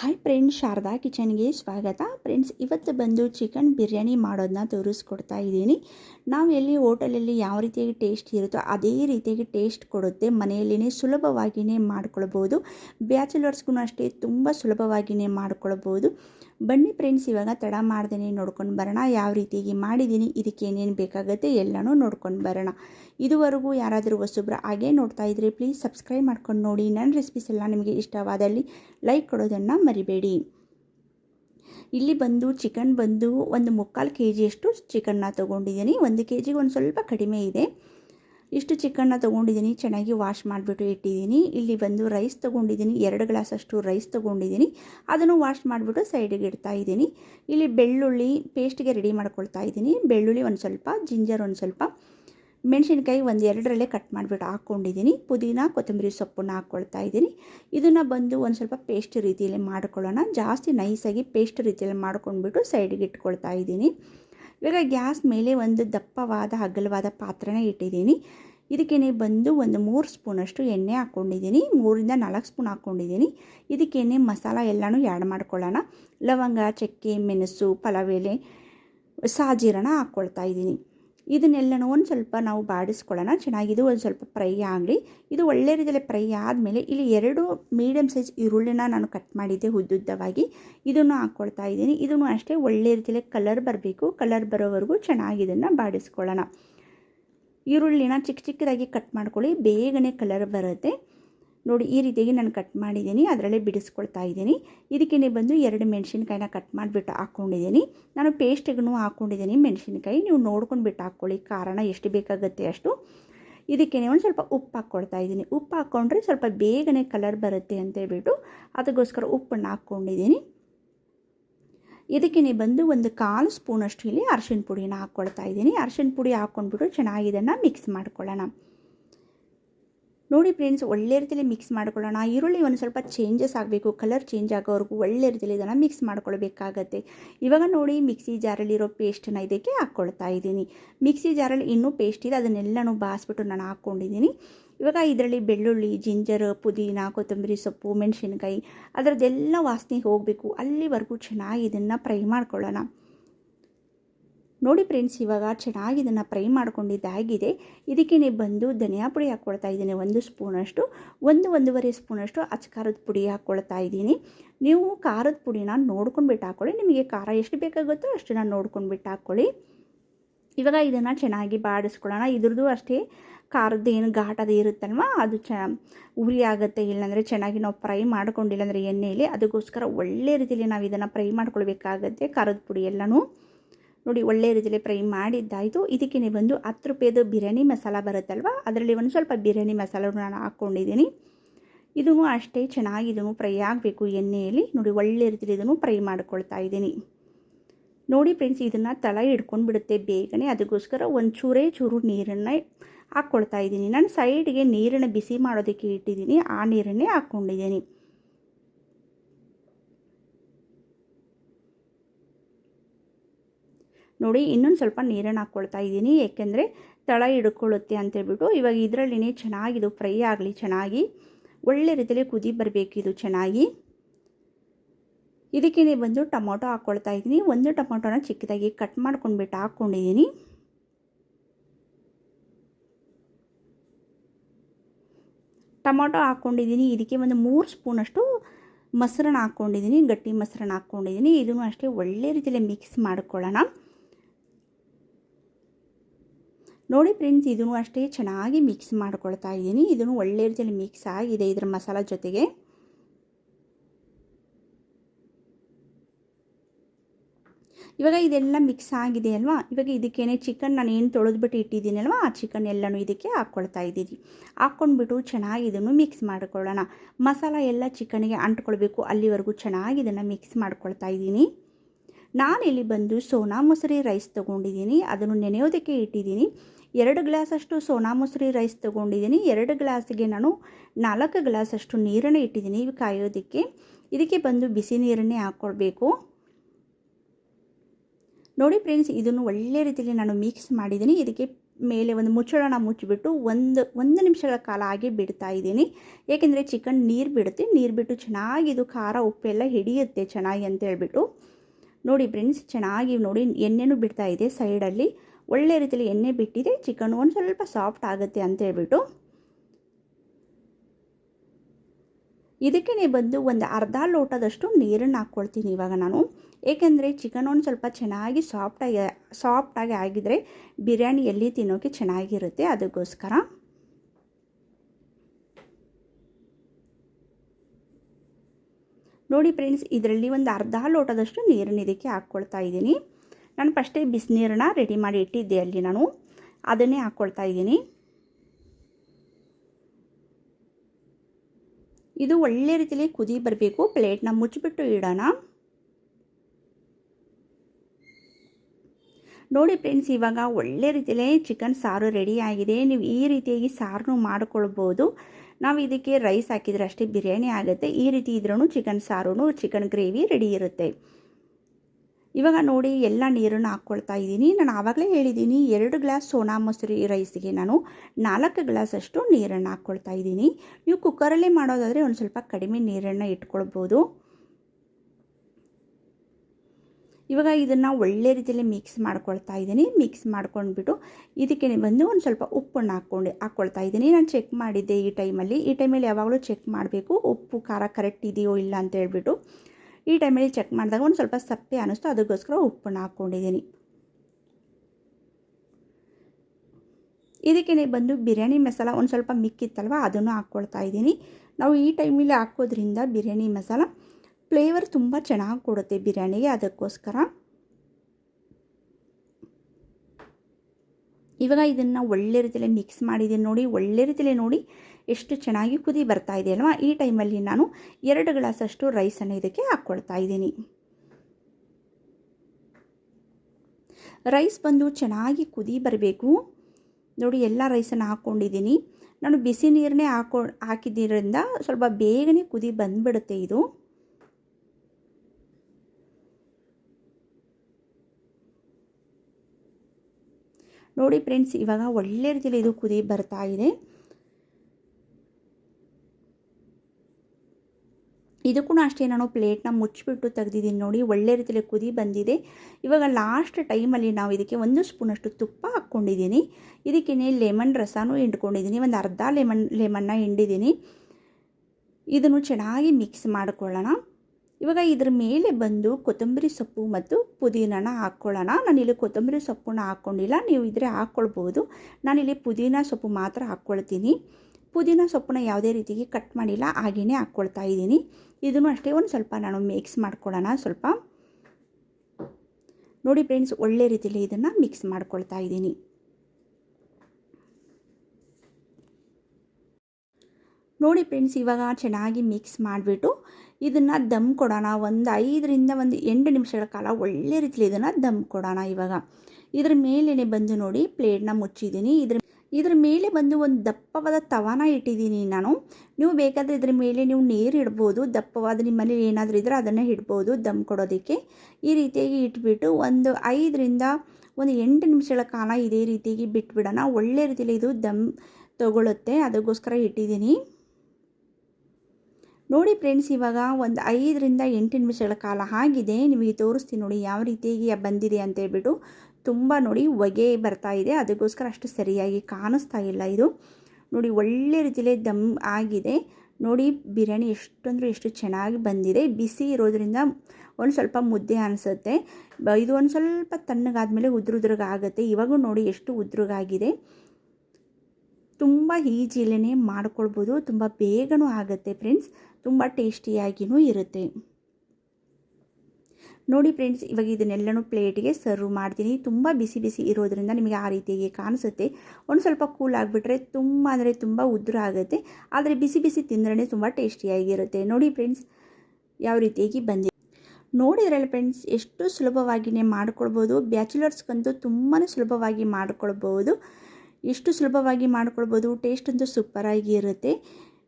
Hi friends, Sharada ಕಿಚನ್ಗೆ ಸ್ವಾಗತ. Friends, ಇವತ್ತು ಬಂದು ಚಿಕನ್ ಬಿರಿಯಾನಿ ಮಾಡೋದನ್ನ ತೋರಿಸ್ಕೊಡ್ತಾ ಇದ್ದೀನಿ. ನಾವು ಎಲ್ಲಿ ಹೋಟೆಲಲ್ಲಿ ಯಾವ ರೀತಿಯಾಗಿ ಟೇಸ್ಟ್ ಇರುತ್ತೋ ಅದೇ ರೀತಿಯಾಗಿ ಟೇಸ್ಟ್ ಕೊಡುತ್ತೆ. ಮನೆಯಲ್ಲಿನೇ ಸುಲಭವಾಗಿಯೇ ಮಾಡ್ಕೊಳ್ಬೋದು. ಬ್ಯಾಚುಲರ್ಸ್ಗೂ ಅಷ್ಟೇ ತುಂಬ ಸುಲಭವಾಗಿಯೇ ಮಾಡ್ಕೊಳ್ಬೋದು. ಬನ್ನಿ ಫ್ರೆಂಡ್ಸ್ ಇವಾಗ ತಡ ಮಾಡ್ದೇ ನೋಡ್ಕೊಂಡು ಬರೋಣ. ಯಾವ ರೀತಿಯಾಗಿ ಮಾಡಿದ್ದೀನಿ ಇದಕ್ಕೆ ಏನೇನು ಬೇಕಾಗುತ್ತೆ ಎಲ್ಲನೂ ನೋಡ್ಕೊಂಡು ಬರೋಣ. ಇದುವರೆಗೂ ಯಾರಾದರೂ ಹೊಸಬ್ರು ಹಾಗೆ ನೋಡ್ತಾ ಇದ್ರೆ ಪ್ಲೀಸ್ ಸಬ್ಸ್ಕ್ರೈಬ್ ಮಾಡ್ಕೊಂಡು ನೋಡಿ. ನನ್ನ ರೆಸಿಪೀಸ್ ಎಲ್ಲ ನಿಮಗೆ ಇಷ್ಟವಾದಲ್ಲಿ ಲೈಕ್ ಕೊಡೋದನ್ನು ಮರಿಬೇಡಿ. ಇಲ್ಲಿ ಬಂದು ಚಿಕನ್ ಬಂದು ಒಂದು ಮುಕ್ಕಾಲು ಕೆ ಜಿಯಷ್ಟು ಚಿಕನ್ನ ತೊಗೊಂಡಿದ್ದೀನಿ. ಒಂದು ಕೆ ಜಿಗೆ ಒಂದು ಸ್ವಲ್ಪ ಕಡಿಮೆ ಇದೆ. ಇಷ್ಟು ಚಿಕನ್ನ ತೊಗೊಂಡಿದ್ದೀನಿ, ಚೆನ್ನಾಗಿ ವಾಶ್ ಮಾಡಿಬಿಟ್ಟು ಇಟ್ಟಿದ್ದೀನಿ. ಇಲ್ಲಿ ಬಂದು ರೈಸ್ ತೊಗೊಂಡಿದ್ದೀನಿ, ಎರಡು ಗ್ಲಾಸಷ್ಟು ರೈಸ್ ತೊಗೊಂಡಿದ್ದೀನಿ. ಅದನ್ನು ವಾಶ್ ಮಾಡಿಬಿಟ್ಟು ಸೈಡಿಗೆ ಇಡ್ತಾ ಇದ್ದೀನಿ. ಇಲ್ಲಿ ಬೆಳ್ಳುಳ್ಳಿ ಪೇಸ್ಟ್ಗೆ ರೆಡಿ ಮಾಡ್ಕೊಳ್ತಾ ಇದ್ದೀನಿ. ಬೆಳ್ಳುಳ್ಳಿ ಒಂದು ಸ್ವಲ್ಪ ಜಿಂಜರ್ ಒಂದು ಸ್ವಲ್ಪ. ಮೆಣಸಿನ್ಕಾಯಿ ಒಂದು ಎರಡರಲ್ಲೇ ಕಟ್ ಮಾಡಿಬಿಟ್ಟು ಹಾಕ್ಕೊಂಡಿದ್ದೀನಿ. ಪುದೀನ, ಕೊತ್ತಂಬರಿ ಸೊಪ್ಪನ್ನು ಹಾಕ್ಕೊಳ್ತಾ ಇದ್ದೀನಿ. ಇದನ್ನು ಬಂದು ಒಂದು ಸ್ವಲ್ಪ ಪೇಸ್ಟ್ ರೀತಿಯಲ್ಲಿ ಮಾಡ್ಕೊಳ್ಳೋಣ. ಜಾಸ್ತಿ ನೈಸಾಗಿ ಪೇಸ್ಟ್ ರೀತಿಯಲ್ಲಿ ಮಾಡ್ಕೊಂಡ್ಬಿಟ್ಟು ಸೈಡಿಗೆ ಇಟ್ಕೊಳ್ತಾ ಇದ್ದೀನಿ. ಇವಾಗ ಗ್ಯಾಸ್ ಮೇಲೆ ಒಂದು ದಪ್ಪವಾದ ಅಗಲವಾದ ಪಾತ್ರೆನ ಇಟ್ಟಿದ್ದೀನಿ. ಇದಕ್ಕೇನೆ ಬಂದು ಒಂದು ಮೂರು ಸ್ಪೂನಷ್ಟು ಎಣ್ಣೆ ಹಾಕ್ಕೊಂಡಿದ್ದೀನಿ. ಮೂರಿಂದ ನಾಲ್ಕು ಸ್ಪೂನ್ ಹಾಕ್ಕೊಂಡಿದ್ದೀನಿ. ಇದಕ್ಕೇನೆ ಮಸಾಲ ಎಲ್ಲನೂ ಆ್ಯಡ್ ಮಾಡ್ಕೊಳ್ಳೋಣ. ಲವಂಗ, ಚಕ್ಕೆ, ಮೆಣಸು, ಪಲಾವ್ ಎಲೆ ಹಾಕ್ಕೊಳ್ತಾ ಇದ್ದೀನಿ. ಇದನ್ನೆಲ್ಲನೂ ಒಂದು ಸ್ವಲ್ಪ ನಾವು ಬಾಡಿಸ್ಕೊಳ್ಳೋಣ. ಚೆನ್ನಾಗಿದು ಒಂದು ಸ್ವಲ್ಪ ಫ್ರೈ ಆಗಲಿ. ಇದು ಒಳ್ಳೆ ರೀತಿಯಲ್ಲಿ ಫ್ರೈ ಆದಮೇಲೆ ಇಲ್ಲಿ ಎರಡು ಮೀಡಿಯಮ್ ಸೈಜ್ ಈರುಳ್ಳಿನ ನಾನು ಕಟ್ ಮಾಡಿದ್ದೆ ಉದ್ದುದ್ದವಾಗಿ. ಇದನ್ನು ಹಾಕ್ಕೊಳ್ತಾ ಇದ್ದೀನಿ. ಇದನ್ನು ಅಷ್ಟೇ ಒಳ್ಳೆ ರೀತಿಯಲ್ಲಿ ಕಲರ್ ಬರಬೇಕು. ಕಲರ್ ಬರೋವರೆಗೂ ಚೆನ್ನಾಗಿ ಇದನ್ನು ಬಾಡಿಸ್ಕೊಳ್ಳೋಣ. ಈರುಳ್ಳಿನ ಚಿಕ್ಕ ಚಿಕ್ಕದಾಗಿ ಕಟ್ ಮಾಡ್ಕೊಳ್ಳಿ. ಬೇಗನೆ ಕಲರ್ ಬರುತ್ತೆ. ನೋಡಿ ಈ ರೀತಿಯಾಗಿ ನಾನು ಕಟ್ ಮಾಡಿದ್ದೀನಿ, ಅದರಲ್ಲೇ ಬಿಡಿಸ್ಕೊಳ್ತಾ ಇದ್ದೀನಿ. ಇದಕ್ಕೇ ಬಂದು ಎರಡು ಮೆಣಸಿನ್ಕಾಯಿನ ಕಟ್ ಮಾಡಿಬಿಟ್ಟು ಹಾಕ್ಕೊಂಡಿದ್ದೀನಿ. ನಾನು ಪೇಸ್ಟಿಗೂ ಹಾಕ್ಕೊಂಡಿದ್ದೀನಿ ಮೆಣಸಿನ್ಕಾಯಿ. ನೀವು ನೋಡ್ಕೊಂಡು ಬಿಟ್ಟು ಹಾಕ್ಕೊಳ್ಳಿ ಕಾರಣ ಎಷ್ಟು ಬೇಕಾಗುತ್ತೆ ಅಷ್ಟು. ಇದಕ್ಕೇ ಒಂದು ಸ್ವಲ್ಪ ಉಪ್ಪು ಹಾಕ್ಕೊಳ್ತಾ ಇದ್ದೀನಿ. ಉಪ್ಪು ಹಾಕ್ಕೊಂಡ್ರೆ ಸ್ವಲ್ಪ ಬೇಗನೆ ಕಲರ್ ಬರುತ್ತೆ ಅಂತ ಅಂತೇಳ್ಬಿಟ್ಟು ಅದಕ್ಕೋಸ್ಕರ ಉಪ್ಪನ್ನು ಹಾಕ್ಕೊಂಡಿದ್ದೀನಿ. ಇದಕ್ಕೇ ಬಂದು ಒಂದು ಕಾಲು ಸ್ಪೂನಷ್ಟು ಇಲ್ಲಿ ಅರ್ಶಿಣ ಪುಡಿನ ಹಾಕ್ಕೊಳ್ತಾ ಇದ್ದೀನಿ. ಅರ್ಶಿಣ ಪುಡಿ ಹಾಕ್ಕೊಂಡ್ಬಿಟ್ಟು ಚೆನ್ನಾಗಿ ಇದನ್ನು ಮಿಕ್ಸ್ ಮಾಡ್ಕೊಳ್ಳೋಣ. ನೋಡಿ ಫ್ರೆಂಡ್ಸ್, ಒಳ್ಳೆ ರೀತಿಯಲ್ಲಿ ಮಿಕ್ಸ್ ಮಾಡ್ಕೊಳ್ಳೋಣ. ಈರುಳ್ಳಿ ಒಂದು ಸ್ವಲ್ಪ ಚೇಂಜಸ್ ಆಗಬೇಕು. ಕಲರ್ ಚೇಂಜ್ ಆಗೋವರೆಗೂ ಒಳ್ಳೆ ರೀತಿಯಲ್ಲಿ ಇದನ್ನು ಮಿಕ್ಸ್ ಮಾಡ್ಕೊಳ್ಬೇಕಾಗತ್ತೆ. ಇವಾಗ ನೋಡಿ ಮಿಕ್ಸಿ ಜಾರಲ್ಲಿರೋ ಪೇಸ್ಟನ್ನ ಇದಕ್ಕೆ ಹಾಕ್ಕೊಳ್ತಾ ಇದ್ದೀನಿ. ಮಿಕ್ಸಿ ಜಾರಲ್ಲಿ ಇನ್ನೂ ಪೇಸ್ಟ್ ಇದೆ. ಅದನ್ನೆಲ್ಲನೂ ಬಾಸ್ಬಿಟ್ಟು ನಾನು ಹಾಕ್ಕೊಂಡಿದ್ದೀನಿ. ಇವಾಗ ಇದರಲ್ಲಿ ಬೆಳ್ಳುಳ್ಳಿ ಜಿಂಜರ್ ಪುದೀನ, ಕೊತ್ತಂಬರಿ ಸೊಪ್ಪು, ಮೆಣಸಿನ್ಕಾಯಿ, ಅದರದ್ದೆಲ್ಲ ವಾಸನೆ ಹೋಗಬೇಕು. ಅಲ್ಲಿವರೆಗೂ ಚೆನ್ನಾಗಿ ಇದನ್ನು ಫ್ರೈ ಮಾಡ್ಕೊಳ್ಳೋಣ. ನೋಡಿ ಫ್ರೆಂಡ್ಸ್ ಇವಾಗ ಚೆನ್ನಾಗಿ ಇದನ್ನು ಫ್ರೈ ಮಾಡ್ಕೊಂಡಿದ್ದಾಗಿದೆ ಇದಕ್ಕೇ ಬಂದು ಧನಿಯಾ ಪುಡಿ ಹಾಕ್ಕೊಳ್ತಾ ಇದ್ದೀನಿ. ಒಂದು ಸ್ಪೂನಷ್ಟು ಒಂದು ಒಂದೂವರೆ ಸ್ಪೂನಷ್ಟು ಅಚ್ಕಾರದ ಪುಡಿ ಹಾಕ್ಕೊಳ್ತಾ ಇದ್ದೀನಿ. ನೀವು ಖಾರದ ಪುಡಿನ ನೋಡ್ಕೊಂಡ್ಬಿಟ್ಟು ಹಾಕ್ಕೊಳ್ಳಿ ನಿಮಗೆ ಖಾರ ಎಷ್ಟು ಬೇಕಾಗುತ್ತೋ ಅಷ್ಟನ್ನು ನೋಡ್ಕೊಂಡ್ಬಿಟ್ಟು ಹಾಕ್ಕೊಳ್ಳಿ ಇವಾಗ ಇದನ್ನು ಚೆನ್ನಾಗಿ ಬಾಡಿಸ್ಕೊಳ್ಳೋಣ. ಇದ್ರದ್ದು ಅಷ್ಟೇ ಖಾರದ ಏನು ಘಾಟದ ಇರುತ್ತಲ್ವ? ಅದು ಚ ಉರಿ ಆಗುತ್ತೆ, ಇಲ್ಲಾಂದರೆ ಚೆನ್ನಾಗಿ ನಾವು ಫ್ರೈ ಮಾಡ್ಕೊಂಡಿಲ್ಲ ಅಂದರೆ ಎಣ್ಣೆಯಲ್ಲಿ ಅದಕ್ಕೋಸ್ಕರ ಒಳ್ಳೆ ರೀತಿಯಲ್ಲಿ ನಾವು ಇದನ್ನು ಫ್ರೈ ಮಾಡ್ಕೊಳ್ಬೇಕಾಗತ್ತೆ ಖಾರದ ಪುಡಿ ಎಲ್ಲನೂ. ನೋಡಿ, ಒಳ್ಳೆ ರೀತಿಯಲ್ಲಿ ಫ್ರೈ ಮಾಡಿದ್ದಾಯಿತು. ಇದಕ್ಕೇ ಬಂದು ಹತ್ತು ರೂಪಾಯಿದು ಬಿರಿಯಾನಿ ಮಸಾಲ ಬರುತ್ತಲ್ವ? ಅದರಲ್ಲಿ ಒಂದು ಸ್ವಲ್ಪ ಬಿರಿಯಾನಿ ಮಸಾಲ ನಾನು ಹಾಕ್ಕೊಂಡಿದ್ದೀನಿ. ಇದೂ ಅಷ್ಟೇ ಚೆನ್ನಾಗಿ ಇದನ್ನು ಫ್ರೈ ಆಗಬೇಕು ಎಣ್ಣೆಯಲ್ಲಿ. ನೋಡಿ, ಒಳ್ಳೆ ರೀತಿಯಲ್ಲಿ ಇದನ್ನು ಫ್ರೈ ಮಾಡ್ಕೊಳ್ತಾ ಇದ್ದೀನಿ. ನೋಡಿ ಫ್ರೆಂಡ್ಸ್, ಇದನ್ನು ತಳ ಹಿಡ್ಕೊಂಡು ಬಿಡುತ್ತೆ ಬೇಗನೆ. ಅದಕ್ಕೋಸ್ಕರ ಒಂದು ಚೂರೇ ಚೂರು ನೀರನ್ನು ಹಾಕ್ಕೊಳ್ತಾ ಇದ್ದೀನಿ. ನಾನು ಸೈಡ್ಗೆ ನೀರನ್ನು ಬಿಸಿ ಮಾಡೋದಕ್ಕೆ ಇಟ್ಟಿದ್ದೀನಿ. ಆ ನೀರನ್ನೇ ಹಾಕ್ಕೊಂಡಿದ್ದೀನಿ. ನೋಡಿ, ಇನ್ನೊಂದು ಸ್ವಲ್ಪ ನೀರನ್ನು ಹಾಕ್ಕೊಳ್ತಾ ಇದ್ದೀನಿ. ಏಕೆಂದರೆ ತಳ ಹಿಡ್ಕೊಳ್ಳುತ್ತೆ ಅಂತೇಳ್ಬಿಟ್ಟು ಇವಾಗ ಇದರಲ್ಲಿನೇ ಚೆನ್ನಾಗಿದು ಫ್ರೈ ಆಗಲಿ, ಚೆನ್ನಾಗಿ. ಒಳ್ಳೆ ರೀತಿಯಲ್ಲಿ ಕುದಿ ಬರಬೇಕು ಇದು ಚೆನ್ನಾಗಿ. ಇದಕ್ಕೇ ಬಂದು ಟೊಮೊಟೊ ಹಾಕ್ಕೊಳ್ತಾ ಇದ್ದೀನಿ. ಒಂದು ಟೊಮೊಟೊನ ಚಿಕ್ಕದಾಗಿ ಕಟ್ ಮಾಡ್ಕೊಂಡ್ಬಿಟ್ಟು ಹಾಕ್ಕೊಂಡಿದ್ದೀನಿ. ಟೊಮೊಟೊ ಹಾಕ್ಕೊಂಡಿದ್ದೀನಿ. ಇದಕ್ಕೆ ಒಂದು ಮೂರು ಸ್ಪೂನಷ್ಟು ಮೊಸರನ್ನ ಹಾಕ್ಕೊಂಡಿದ್ದೀನಿ. ಗಟ್ಟಿ ಮೊಸರನ್ನ ಹಾಕ್ಕೊಂಡಿದ್ದೀನಿ. ಇದನ್ನು ಅಷ್ಟೇ ಒಳ್ಳೆ ರೀತಿಯಲ್ಲಿ ಮಿಕ್ಸ್ ಮಾಡ್ಕೊಳ್ಳೋಣ. ನೋಡಿ ಫ್ರೆಂಡ್ಸ್, ಇದನ್ನು ಅಷ್ಟೇ ಚೆನ್ನಾಗಿ ಮಿಕ್ಸ್ ಮಾಡ್ಕೊಳ್ತಾ ಇದ್ದೀನಿ. ಇದನ್ನು ಒಳ್ಳೆ ರೀತಿಯಲ್ಲಿ ಮಿಕ್ಸ್ ಆಗಿದೆ ಇದರ ಮಸಾಲ ಜೊತೆಗೆ. ಇವಾಗ ಇದೆಲ್ಲ ಮಿಕ್ಸ್ ಆಗಿದೆ ಅಲ್ವಾ? ಇವಾಗ ಇದಕ್ಕೇನೆ ಚಿಕನ್ ನಾನು ಏನು ತೊಳೆದ್ಬಿಟ್ಟು ಇಟ್ಟಿದ್ದೀನಲ್ವ? ಆ ಚಿಕನ್ ಎಲ್ಲನೂ ಇದಕ್ಕೆ ಹಾಕ್ಕೊಳ್ತಾ ಇದ್ದೀನಿ ಹಾಕ್ಕೊಂಡ್ಬಿಟ್ಟು ಚೆನ್ನಾಗಿ ಇದನ್ನು ಮಿಕ್ಸ್ ಮಾಡ್ಕೊಳ್ಳೋಣ. ಮಸಾಲ ಎಲ್ಲ ಚಿಕನ್ಗೆ ಅಂಟ್ಕೊಳ್ಬೇಕು. ಅಲ್ಲಿವರೆಗೂ ಚೆನ್ನಾಗಿ ಇದನ್ನು ಮಿಕ್ಸ್ ಮಾಡ್ಕೊಳ್ತಾ ಇದ್ದೀನಿ. ಇಲ್ಲಿ ಬಂದು ಸೋನಾ ಮೊಸರಿ ರೈಸ್ ತೊಗೊಂಡಿದ್ದೀನಿ. ಅದನ್ನು ನೆನೆಯೋದಕ್ಕೆ ಇಟ್ಟಿದ್ದೀನಿ. ಎರಡು ಗ್ಲಾಸಷ್ಟು ಸೋನಾ ಮೊಸರಿ ರೈಸ್ ತೊಗೊಂಡಿದ್ದೀನಿ. ಎರಡು ಗ್ಲಾಸಿಗೆ ನಾನು ನಾಲ್ಕು ಗ್ಲಾಸಷ್ಟು ನೀರನ್ನು ಇಟ್ಟಿದ್ದೀನಿ. ಕಾಯೋದಕ್ಕೆ. ಇದಕ್ಕೆ ಬಂದು ಬಿಸಿ ನೀರನ್ನೇ ಹಾಕ್ಕೊಳ್ಬೇಕು ನೋಡಿ ಫ್ರೆಂಡ್ಸ್, ಇದನ್ನು ಒಳ್ಳೆ ರೀತಿಯಲ್ಲಿ ನಾನು ಮಿಕ್ಸ್ ಮಾಡಿದ್ದೀನಿ. ಇದಕ್ಕೆ ಮೇಲೆ ಒಂದು ಮುಚ್ಚಳನ ಮುಚ್ಚಿಬಿಟ್ಟು ಒಂದು ಒಂದು ನಿಮಿಷಗಳ ಕಾಲ ಹಾಗೆ ಬಿಡ್ತಾ ಇದ್ದೀನಿ. ಏಕೆಂದರೆ ಚಿಕನ್ ನೀರು ಬಿಡುತ್ತೆ. ನೀರು ಬಿಟ್ಟು ಚೆನ್ನಾಗಿ ಇದು ಖಾರ ಉಪ್ಪೆಲ್ಲ ಹಿಡಿಯುತ್ತೆ ಚೆನ್ನಾಗಿ ಅಂತ ಹೇಳ್ಬಿಟ್ಟು. ನೋಡಿ ಫ್ರೆಂಡ್ಸ್, ಚೆನ್ನಾಗಿ ನೋಡಿ ಎಣ್ಣೆನೂ ಬಿಡ್ತಾ ಇದೆ ಸೈಡಲ್ಲಿ. ಒಳ್ಳೆ ರೀತಿಯಲ್ಲಿ ಎಣ್ಣೆ ಬಿಟ್ಟಿದೆ ಚಿಕನ್ ಒಂದು ಸ್ವಲ್ಪ ಸಾಫ್ಟ್ ಆಗುತ್ತೆ ಅಂತ ಹೇಳ್ಬಿಟ್ಟು. ಇದಕ್ಕೆ ಬಂದು ಒಂದು ಅರ್ಧ ಲೋಟದಷ್ಟು ನೀರನ್ನು ಹಾಕ್ಕೊಳ್ತೀನಿ ಇವಾಗ ನಾನು. ಏಕೆಂದರೆ ಚಿಕನ್ ಒಂದು ಸ್ವಲ್ಪ ಚೆನ್ನಾಗಿ ಸಾಫ್ಟಾಗಿ ಸಾಫ್ಟಾಗಿ ಆಗಿದರೆ ಬಿರಿಯಾನಿ ಎಲ್ಲಿ ತಿನ್ನೋಕ್ಕೆ ಚೆನ್ನಾಗಿರುತ್ತೆ ಅದಕ್ಕೋಸ್ಕರ. ನೋಡಿ ಫ್ರೆಂಡ್ಸ್, ಇದರಲ್ಲಿ ಒಂದು ಅರ್ಧ ಲೋಟದಷ್ಟು ನೀರನ್ನು ಇದಕ್ಕೆ ಹಾಕ್ಕೊಳ್ತಾ ಇದ್ದೀನಿ. ನಾನು ಫಸ್ಟೇ ಬಿಸಿನೀರನ್ನ ರೆಡಿ ಮಾಡಿ ಇಟ್ಟಿದ್ದೆ ಅಲ್ಲಿ ನಾನು. ಅದನ್ನೇ ಹಾಕ್ಕೊಳ್ತಾ ಇದ್ದೀನಿ. ಇದು ಒಳ್ಳೆ ರೀತಿಯಲ್ಲಿ ಕುದಿ ಬರಬೇಕು. ಪ್ಲೇಟ್ನ ಮುಚ್ಚಿಬಿಟ್ಟು ಇಡೋಣ. ನೋಡಿ ಫ್ರೆಂಡ್ಸ್ ಇವಾಗ ಒಳ್ಳೆ ರೀತಿಯಲ್ಲೇ ಚಿಕನ್ ಸಾರು ರೆಡಿ ಆಗಿದೆ. ನೀವು ಈ ರೀತಿಯಾಗಿ ಸಾರನ್ನು ಮಾಡಿಕೊಳ್ಬೋದು. ನಾವು ಇದಕ್ಕೆ ರೈಸ್ ಹಾಕಿದ್ರೆ ಅಷ್ಟೇ ಬಿರಿಯಾನಿ ಆಗುತ್ತೆ. ಈ ರೀತಿ ಇದ್ರೂ ಚಿಕನ್ ಸಾರು ಚಿಕನ್ ಗ್ರೇವಿ ರೆಡಿ ಇರುತ್ತೆ. ಇವಾಗ ನೋಡಿ ಎಲ್ಲ ನೀರನ್ನು ಹಾಕ್ಕೊಳ್ತಾ ಇದ್ದೀನಿ. ನಾನು ಆವಾಗಲೇ ಹೇಳಿದ್ದೀನಿ, ಎರಡು ಗ್ಲಾಸ್ ಸೋನಾ ಮೊಸರಿ ರೈಸ್ಗೆ ನಾನು ನಾಲ್ಕು ಗ್ಲಾಸಷ್ಟು ನೀರನ್ನು ಹಾಕ್ಕೊಳ್ತಾ ಇದ್ದೀನಿ. ನೀವು ಕುಕ್ಕರಲ್ಲೇ ಮಾಡೋದಾದರೆ ಒಂದು ಸ್ವಲ್ಪ ಕಡಿಮೆ ನೀರನ್ನು ಇಟ್ಕೊಳ್ಬೋದು. ಇವಾಗ ಇದನ್ನು ಒಳ್ಳೆ ರೀತಿಯಲ್ಲಿ ಮಿಕ್ಸ್ ಮಾಡ್ಕೊಳ್ತಾ ಇದ್ದೀನಿ. ಮಿಕ್ಸ್ ಮಾಡ್ಕೊಂಡ್ಬಿಟ್ಟು ಇದಕ್ಕೆ ಬಂದು ಒಂದು ಸ್ವಲ್ಪ ಉಪ್ಪನ್ನು ಹಾಕ್ಕೊಂಡು ಹಾಕ್ಕೊಳ್ತಾ ಇದ್ದೀನಿ. ನಾನು ಚೆಕ್ ಮಾಡಿದ್ದೆ ಈ ಟೈಮಲ್ಲಿ. ಈ ಟೈಮಲ್ಲಿ ಯಾವಾಗಲೂ ಚೆಕ್ ಮಾಡಬೇಕು, ಉಪ್ಪು, ಖಾರ ಕರೆಕ್ಟ್ ಇದೆಯೋ ಇಲ್ಲ ಅಂತ ಹೇಳ್ಬಿಟ್ಟು. ಈ ಟೈಮಲ್ಲಿ ಚೆಕ್ ಮಾಡಿದಾಗ ಒಂದು ಸ್ವಲ್ಪ ಸಪ್ಪೆ ಅನ್ನಿಸ್ತು. ಅದಕ್ಕೋಸ್ಕರ ಉಪ್ಪನ್ನು ಹಾಕ್ಕೊಂಡಿದ್ದೀನಿ ಇದಕ್ಕೆ ಬಂದು ಬಿರಿಯಾನಿ ಮಸಾಲ ಒಂದು ಸ್ವಲ್ಪ ಮಿಕ್ಕಿತ್ತಲ್ವ, ಅದನ್ನು ಹಾಕ್ಕೊಳ್ತಾ ಇದ್ದೀನಿ ನಾವು ಈ ಟೈಮಲ್ಲಿ ಹಾಕೋದ್ರಿಂದ ಬಿರಿಯಾನಿ ಮಸಾಲ ಫ್ಲೇವರ್ ತುಂಬ ಚೆನ್ನಾಗಿ ಕೊಡುತ್ತೆ ಬಿರಿಯಾನಿಗೆ. ಅದಕ್ಕೋಸ್ಕರ ಇವಾಗ ಇದನ್ನು ಒಳ್ಳೆ ರೀತಿಯಲ್ಲಿ ಮಿಕ್ಸ್ ಮಾಡಿದ್ದೀನಿ ನೋಡಿ, ಒಳ್ಳೆ ರೀತಿಯಲ್ಲಿ ನೋಡಿ ಎಷ್ಟು ಚೆನ್ನಾಗಿ ಕುದಿ ಬರ್ತಾ ಇದೆ ಅಲ್ವಾ? ಈ ಟೈಮಲ್ಲಿ ನಾನು ಎರಡು ಗ್ಲಾಸಷ್ಟು ರೈಸನ್ನು ಇದಕ್ಕೆ ಹಾಕ್ಕೊಳ್ತಾ ಇದ್ದೀನಿ. ರೈಸ್ ಬಂದು ಚೆನ್ನಾಗಿ ಕುದಿ ಬರಬೇಕು. ನೋಡಿ, ಎಲ್ಲ ರೈಸನ್ನು ಹಾಕ್ಕೊಂಡಿದ್ದೀನಿ. ನಾನು ಬಿಸಿ ನೀರನ್ನೇ ಹಾಕೊ, ಹಾಕಿದ್ದರಿಂದ ಸ್ವಲ್ಪ ಬೇಗನೆ ಕುದಿ ಬಂದುಬಿಡುತ್ತೆ ಇದು. ನೋಡಿ, ಫ್ರೆಂಡ್ಸ್, ಇವಾಗ ಒಳ್ಳೆ ರೀತಿಯಲ್ಲಿ ಇದು ಕುದಿ ಬರ್ತಾ ಇದೆ. ಇದಕ್ಕೂ ಅಷ್ಟೇ, ನಾನು ಪ್ಲೇಟ್ನ ಮುಚ್ಚಿಬಿಟ್ಟು ತೆಗೆದಿದ್ದೀನಿ ನೋಡಿ, ಒಳ್ಳೆ ರೀತಿಯಲ್ಲಿ ಕುದಿ ಬಂದಿದೆ. ಇವಾಗ ಲಾಸ್ಟ್ ಟೈಮಲ್ಲಿ ನಾವು ಇದಕ್ಕೆ ಒಂದು ಸ್ಪೂನಷ್ಟು ತುಪ್ಪ ಹಾಕ್ಕೊಂಡಿದ್ದೀನಿ. ಇದಕ್ಕೇ ಲೆಮನ್ ರಸನೂ ಹಿಂಡ್ಕೊಂಡಿದ್ದೀನಿ, ಒಂದು ಅರ್ಧ ಲೆಮನ್ ಲೆಮನ್ನ ಹಿಂಡಿದ್ದೀನಿ. ಇದನ್ನು ಚೆನ್ನಾಗಿ ಮಿಕ್ಸ್ ಮಾಡ್ಕೊಳ್ಳೋಣ. ಇವಾಗ ಇದ್ರ ಮೇಲೆ ಬಂದು ಕೊತ್ತಂಬರಿ ಸೊಪ್ಪು ಮತ್ತು ಪುದೀನನ ಹಾಕ್ಕೊಳ್ಳೋಣ. ನಾನಿಲ್ಲಿ ಕೊತ್ತಂಬರಿ ಸೊಪ್ಪನ್ನ ಹಾಕ್ಕೊಂಡಿಲ್ಲ, ನೀವು ಇದ್ರೆ ಹಾಕ್ಕೊಳ್ಬೋದು. ನಾನಿಲ್ಲಿ ಪುದೀನ ಸೊಪ್ಪು ಮಾತ್ರ ಹಾಕ್ಕೊಳ್ತೀನಿ. ಪುದೀನ ಸೊಪ್ಪನ್ನ ಯಾವುದೇ ರೀತಿಗೆ ಕಟ್ ಮಾಡಿಲ್ಲ ಹಾಗೆಯೇ ಹಾಕ್ಕೊಳ್ತಾ ಇದ್ದೀನಿ. ಇದನ್ನು ಅಷ್ಟೇ ಒಂದು ಸ್ವಲ್ಪ ನಾನು ಮಿಕ್ಸ್ ಮಾಡ್ಕೊಳ್ಳೋಣ ಸ್ವಲ್ಪ. ನೋಡಿ ಫ್ರೆಂಡ್ಸ್ ಒಳ್ಳೆ ರೀತಿಯಲ್ಲಿ ಇದನ್ನು ಮಿಕ್ಸ್ ಮಾಡ್ಕೊಳ್ತಾ ಇದ್ದೀನಿ. ನೋಡಿ ಫ್ರೆಂಡ್ಸ್ ಇವಾಗ ಚೆನ್ನಾಗಿ ಮಿಕ್ಸ್ ಮಾಡಿಬಿಟ್ಟು ಇದನ್ನು ದಮ್ ಕೊಡೋಣ. ಒಂದು ಐದರಿಂದ ಒಂದು ಎಂಟು ನಿಮಿಷಗಳ ಕಾಲ ಒಳ್ಳೆ ರೀತಿಯಲ್ಲಿ ಇದನ್ನು ದಮ್ ಕೊಡೋಣ ಇವಾಗ. ಇದ್ರ ಮೇಲೇ ಬಂದು ನೋಡಿ ಪ್ಲೇಟ್ನ ಮುಚ್ಚಿದ್ದೀನಿ. ಇದ್ರ ಇದ್ರ ಮೇಲೆ ಬಂದು ಒಂದು ದಪ್ಪವಾದ ತವಾನ ಇಟ್ಟಿದ್ದೀನಿ ನಾನು. ನೀವು ಬೇಕಾದರೆ ಇದ್ರ ಮೇಲೆ ನೀವು ನೀರು ಇಡ್ಬೋದು. ದಪ್ಪವಾದ ನಿಮ್ಮಲ್ಲಿ ಏನಾದರೂ ಇದ್ದರೆ ಅದನ್ನು ಇಡ್ಬೋದು ದಮ್ ಕೊಡೋದಕ್ಕೆ. ಈ ರೀತಿಯಾಗಿ ಇಟ್ಬಿಟ್ಟು ಒಂದು ಐದರಿಂದ ಒಂದು ಎಂಟು ನಿಮಿಷಗಳ ಕಾಲ ಇದೇ ರೀತಿಯಾಗಿ ಬಿಟ್ಬಿಡೋಣ. ಒಳ್ಳೆ ರೀತಿಯಲ್ಲಿ ಇದು ದಮ್ ತಗೊಳ್ಳುತ್ತೆ ಅದಕ್ಕೋಸ್ಕರ ಇಟ್ಟಿದ್ದೀನಿ. ನೋಡಿ ಫ್ರೆಂಡ್ಸ್, ಇವಾಗ ಒಂದು ಐದರಿಂದ ಎಂಟು ನಿಮಿಷಗಳ ಕಾಲ ಆಗಿದೆ. ನಿಮಗೆ ತೋರಿಸ್ತೀನಿ ನೋಡಿ ಯಾವ ರೀತಿಯಾಗಿ ಬಂದಿದೆ ಅಂತ ಹೇಳ್ಬಿಟ್ಟು. ತುಂಬ ನೋಡಿ ಹೊಗೆ ಬರ್ತಾ ಇದೆ. ಅದಕ್ಕೋಸ್ಕರ ಅಷ್ಟು ಸರಿಯಾಗಿ ಕಾಣಿಸ್ತಾ ಇಲ್ಲ ಇದು. ನೋಡಿ ಒಳ್ಳೆ ರೀತಿಯಲ್ಲಿ ದಮ್ ಆಗಿದೆ. ನೋಡಿ ಬಿರಿಯಾನಿ ಎಷ್ಟಂದ್ರೆ ಎಷ್ಟು ಚೆನ್ನಾಗಿ ಬಂದಿದೆ. ಬಿಸಿ ಇರೋದ್ರಿಂದ ಒಂದು ಸ್ವಲ್ಪ ಮುದ್ದೆ ಅನಿಸುತ್ತೆ. ಇದು ಒಂದು ಸ್ವಲ್ಪ ತಣ್ಣಗಾದ್ಮೇಲೆ ಉದ್ರುದ್ರಗಾಗುತ್ತೆ ಇವಾಗೂ ನೋಡಿ ಎಷ್ಟು ಉದ್ರುಗಾಗಿದೆ. ತುಂಬ ಈಜಿಲೇ ಮಾಡ್ಕೊಳ್ಬೋದು. ತುಂಬ ಬೇಗನೂ ಆಗುತ್ತೆ ಫ್ರೆಂಡ್ಸ್. ತುಂಬ ಟೇಸ್ಟಿಯಾಗಿಯೂ ಇರುತ್ತೆ. ನೋಡಿ ಫ್ರೆಂಡ್ಸ್, ಇವಾಗ ಇದನ್ನೆಲ್ಲನೂ ಪ್ಲೇಟಿಗೆ ಸರ್ವ್ ಮಾಡ್ತೀನಿ. ತುಂಬ ಬಿಸಿ ಬಿಸಿ ಇರೋದರಿಂದ ನಿಮಗೆ ಆ ರೀತಿಯಾಗಿ ಕಾಣಿಸುತ್ತೆ. ಒಂದು ಸ್ವಲ್ಪ ಕೂಲ್ ಆಗಿಬಿಟ್ರೆ ತುಂಬ, ಅಂದರೆ ತುಂಬ ಉದ್ರ ಆಗುತ್ತೆ. ಆದರೆ ಬಿಸಿ ಬಿಸಿ ತಿಂದ್ರೆ ತುಂಬ ಟೇಸ್ಟಿಯಾಗಿರುತ್ತೆ. ನೋಡಿ ಫ್ರೆಂಡ್ಸ್, ಯಾವ ರೀತಿಯಾಗಿ ಬಂದಿದೆ. ನೋಡಿದ್ರಲ್ಲ ಫ್ರೆಂಡ್ಸ್, ಎಷ್ಟು ಸುಲಭವಾಗಿಯೇ ಮಾಡ್ಕೊಳ್ಬೋದು. ಬ್ಯಾಚುಲರ್ಸ್ಗಂತೂ ತುಂಬಾ ಸುಲಭವಾಗಿ ಮಾಡ್ಕೊಳ್ಬೋದು. ಎಷ್ಟು ಸುಲಭವಾಗಿ ಮಾಡ್ಕೊಳ್ಬೋದು, ಟೇಸ್ಟ್ ಅಂತೂ ಸೂಪರಾಗಿ ಇರುತ್ತೆ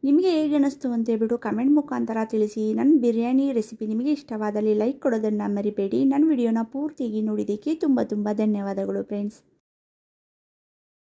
ನಿಮಗೆ ಹೇಗೆ ಅನ್ನಿಸ್ತು ಅಂತ ಹೇಳ್ಬಿಟ್ಟು ಕಮೆಂಟ್ ಮುಖಾಂತರ ತಿಳಿಸಿ. ನನ್ನ ಬಿರಿಯಾನಿ ರೆಸಿಪಿ ನಿಮಗೆ ಇಷ್ಟವಾದಲ್ಲಿ ಲೈಕ್ ಕೊಡೋದನ್ನು ಮರಿಬೇಡಿ. ನನ್ನ ವಿಡಿಯೋನ ಪೂರ್ತಿಯಾಗಿ ನೋಡಿದ್ದಕ್ಕೆ ತುಂಬ ತುಂಬ ಧನ್ಯವಾದಗಳು ಫ್ರೆಂಡ್ಸ್